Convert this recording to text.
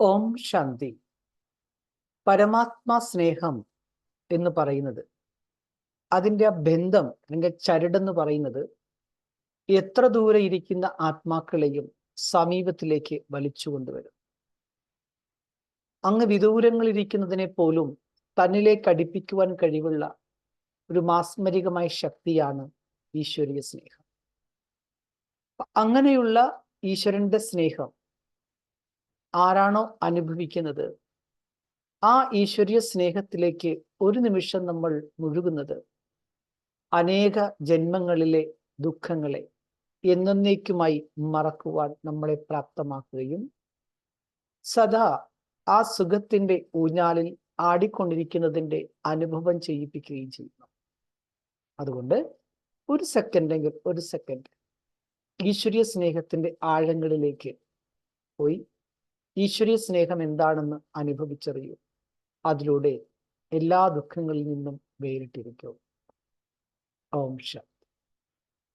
ഓം ശാന്തി. പരമാത്മാ സ്നേഹം എന്ന് പറയുന്നത് അതിന്റെ ആ ബന്ധം അല്ലെങ്കിൽ ചരടെന്ന് പറയുന്നത് എത്ര ദൂരെ ഇരിക്കുന്ന ആത്മാക്കളെയും സമീപത്തിലേക്ക് വലിച്ചു കൊണ്ടുവരും. അങ്ങ് വിദൂരങ്ങളിരിക്കുന്നതിനെ പോലും തന്നിലേക്ക് അടുപ്പിക്കുവാൻ കഴിവുള്ള ഒരു മാസ്മരികമായ ശക്തിയാണ് ഈശ്വരീയ സ്നേഹം. അങ്ങനെയുള്ള ഈശ്വരന്റെ സ്നേഹം ആരാണോ അനുഭവിക്കുന്നത്? ആ ഈശ്വരീയ സ്നേഹത്തിലേക്ക് ഒരു നിമിഷം നമ്മൾ മുഴുകുന്നത്. അനേക ജന്മങ്ങളിലെ ദുഃഖങ്ങളെ എന്നേക്കുമായി മറക്കുവാൻ നമ്മളെ പ്രാപ്തമാക്കുകയും സദാ ആ സുഖത്തിന്റെ ഊഞ്ഞാലിൽ ആടിക്കൊണ്ടിരിക്കുന്നതിന്റെ അനുഭവം ചെയ്യിപ്പിക്കുകയും ചെയ്യുന്നു. അതുകൊണ്ട് ഒരു സെക്കൻഡെങ്കിൽ ഒരു സെക്കൻഡ് ഈശ്വരീയ സ്നേഹത്തിന്റെ ആഴങ്ങളിലേക്ക് പോയി ഈശ്വരീയ സ്നേഹം എന്താണെന്ന് അനുഭവിച്ചറിയൂ. അതിലൂടെ എല്ലാ ദുഃഖങ്ങളിൽ നിന്നും വേറിട്ടിരിക്കൂ. ഓം ശാന്തി